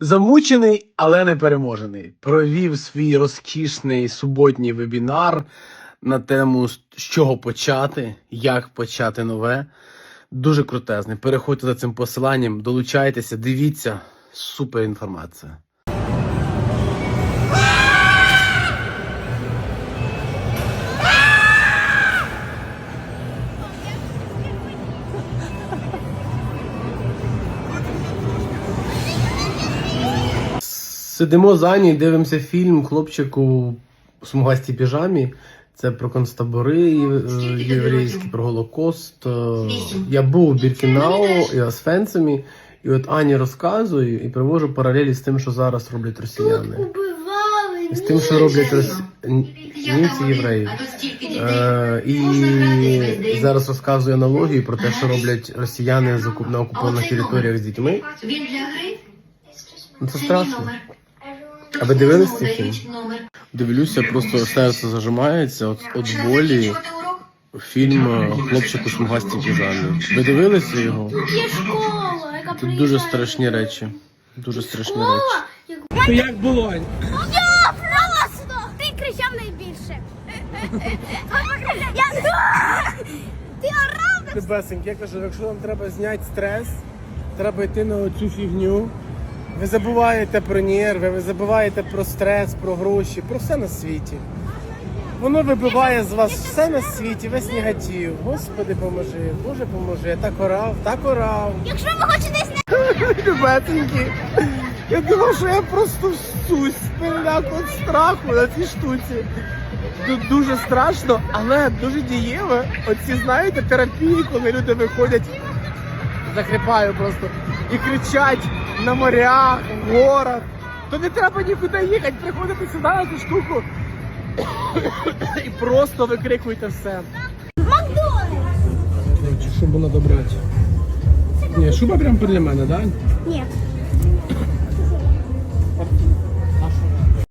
Замучений, але не переможений. Провів свій розкішний суботній вебінар на тему з чого почати, як почати нове. Дуже крутезний. Переходьте за цим посиланням, долучайтеся, дивіться. Супер інформація. Сидимо за ній, дивимося фільм хлопчику у смугастій піжамі. Це про концтабори е, єврейські, про Голокост. Е, Я був у Біркінау і Осфенцемі, і от Ані розказую і привожу паралелі з тим, що зараз роблять росіяни. Убивали. І з тим, що роблять росі... німці євреї. Е, і зараз розказую аналогію про те, що роблять росіяни з на окупованих територіях з дітьми. Він для гри? Ну, Це страшно. А ви дивились цей фільм? Дивлюся, просто серце зажимається от, от болі. Фільм е, Хлопчик у смугастій піжамі. Ви дивилися його? Є школа, яка Тут дуже страшні речі. Дуже страшні речі. То як було? Я просто! Ти кричав найбільше. Я... Ти орав! Любесеньки, я кажу, якщо вам треба зняти стрес, треба йти на оцю фігню. Ви забуваєте про нерви, ви забуваєте про стрес, про гроші, про все на світі. Воно вибиває з вас все на світі, весь негатив. Господи, поможи, Боже поможи, так орав, так орав. Якщо ви хочете зняти... Любесеньки, я думав, що я просто всусь переляку від страху на цій штуці. Тут дуже страшно, але дуже дієво. Оці, знаєте, терапії, коли люди виходять, закріпаю просто, і кричать на морях, в горах. То не треба нікуди їхати, приходите сюди на цю штуку і просто викрикуйте все. Макдональдс! Шубу треба брати. Ні, шуба прям для мене, так? Ні.